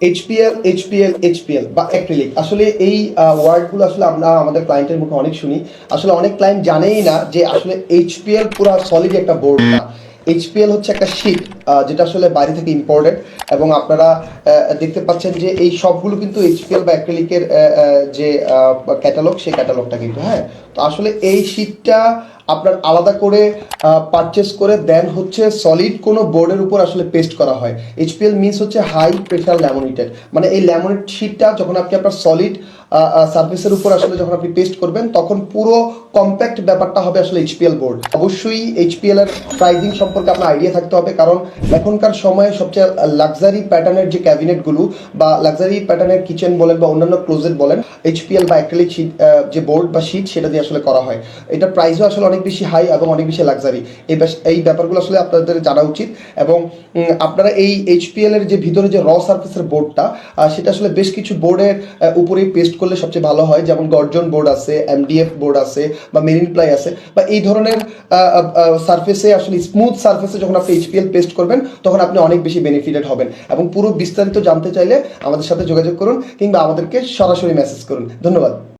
HPL HPL HPL বা acrylic আসলে এই ওয়ার্ডগুলো আসলে আমরা আমাদের ক্লায়েন্টের মুখে অনেক শুনি। আসলে অনেক ক্লায়েন্ট জানেই না যে আসলে এইচপিএল পুরো সলিড একটা বোর্ড না। এইচপিএল হচ্ছে একটা শিট যেটা আসলে বাইরে থেকে ইম্পোর্টেড এবং আপনারা দেখতে পাচ্ছেন যে এই সবগুলো কিন্তু এইচপিএল বা অ্যাক্রিলিকের যে ক্যাটালগ সেই ক্যাটালগটা কিন্তু হ্যাঁ? তো আসলে এই শিটটা আপনার আলাদা করে পারচেস করে দেন হচ্ছে সলিড কোনো বোর্ডের উপর আসলে পেস্ট করা হয়। এইচপিএল মিনস হচ্ছে হাই প্রেশার ল্যামোনেটেড মানে এই ল্যামোনেট শিটটা যখন আপনি আপনার সলিড সার্ভিসের উপর আসলে যখন আপনি পেস্ট করবেন, তখন পুরো কম্প্যাক্ট ব্যাপারটা হবে আসলে এইচপিএল বোর্ড অবশ্যই এইচপিএল এর প্রাইজিং সম্পর্কে আপনার আইডিয়া থাকতে হবে, কারণ এখনকার সময়ে সবচেয়ে লাক্সারি প্যাটার্নের যে ক্যাবিনেটগুলো বা লাক্সারি প্যাটার্নের কিচেন বলেন বা অন্যান্য ক্লোজেট বলেন এইচপিএল বা অ্যাক্রিলিক যে বোর্ড বা শিট সেটা দিয়ে আসলে করা হয়। এটা প্রাইসও আসলে অনেক বেশি হাই এবং অনেক বেশি লাক্সারি এই এই ব্যাপারগুলো আসলে আপনাদের জানা উচিত এবং আপনারা এই এইচপিএল এর যে ভিতরে যে র সার্ফেসের বোর্ডটা সেটা আসলে বেশ কিছু বোর্ডের উপরেই পেস্ট করলে সবচেয়ে ভালো হয়। যেমন গর্জন বোর্ড আছে এমডিএফ বোর্ড আছে বা মেরিন প্লাই আছে বা এই ধরনের সার্ফেসে আসলে স্মুথ সার্ফেসে যখন আপনি এইচপিএল পেস্ট করবেন, তখন আপনি অনেক বেশি বেনিফিটেড হবেন এবং পুরো বিস্তারিত জানতে চাইলে আমাদের সাথে যোগাযোগ করুন কিংবা আমাদেরকে সরাসরি মেসেজ করুন। ধন্যবাদ।